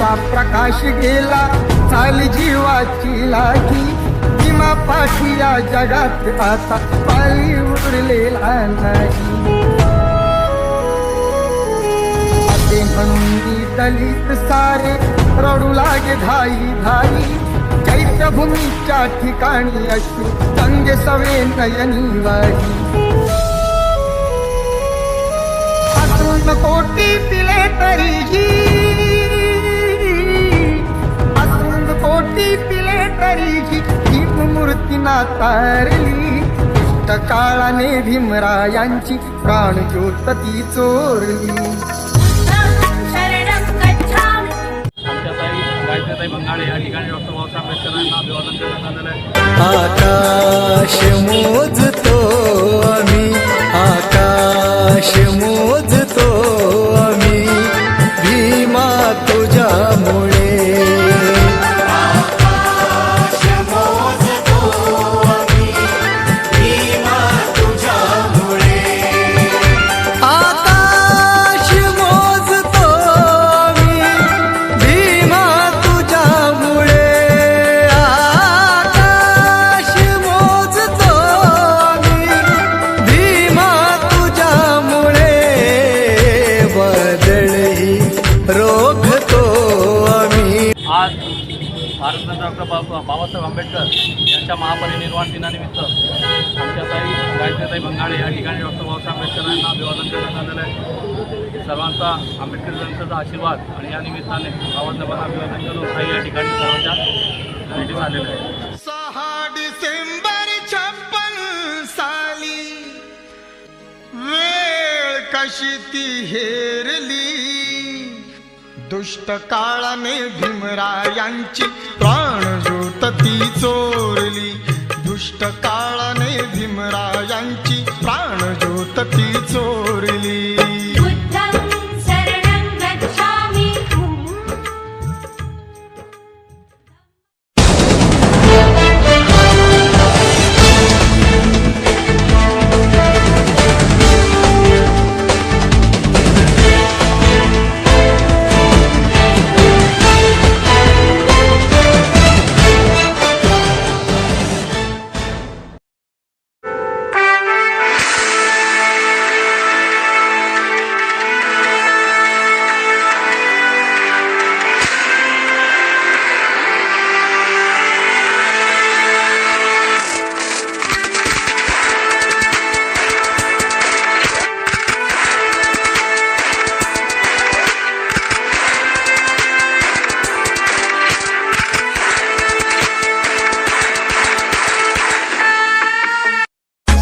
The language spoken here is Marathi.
ज्योतीचा प्रकाश गेला चाल जीवाची लागी किमा पाठी या जगात आता पायी उरलेला नाही. असे म्हणून दलित सारे रडू लागे धाई धाई. चैत्यभूमीच्या ठिकाणी अशी गंगे सवे नयनी वाही. कोटी पिले तरीही तारली. काळाने भीमरा यांची प्राणज्योतती चोरली. आकाश मोजतो भारतरत्न डॉक्टर बाबा बाबासाहेब आंबेडकर यांच्या महापरिनिर्वाण दिनानिमित्त आमच्या ताई गायत्रीताई बंगाळे या ठिकाणी डॉक्टर बाबासाहेब आंबेडकरांना अभिवादन करण्यात आलेलं आहे. सर्वांचा आंबेडकर जनतेचा आशीर्वाद आणि या निमित्ताने बाबासाहेबांना अभिवादन करून ताई या ठिकाणी सर्वांच्या भेटी झालेल्या आहे सहा डिसेंबर छप्पन साली वेळ कशी ती हेरली? दुष्ट काळाने भीमरायांची प्राण ज्योत ती चोरली. दुष्ट काळाने भीमरायांची प्राण ज्योत ती चोरली.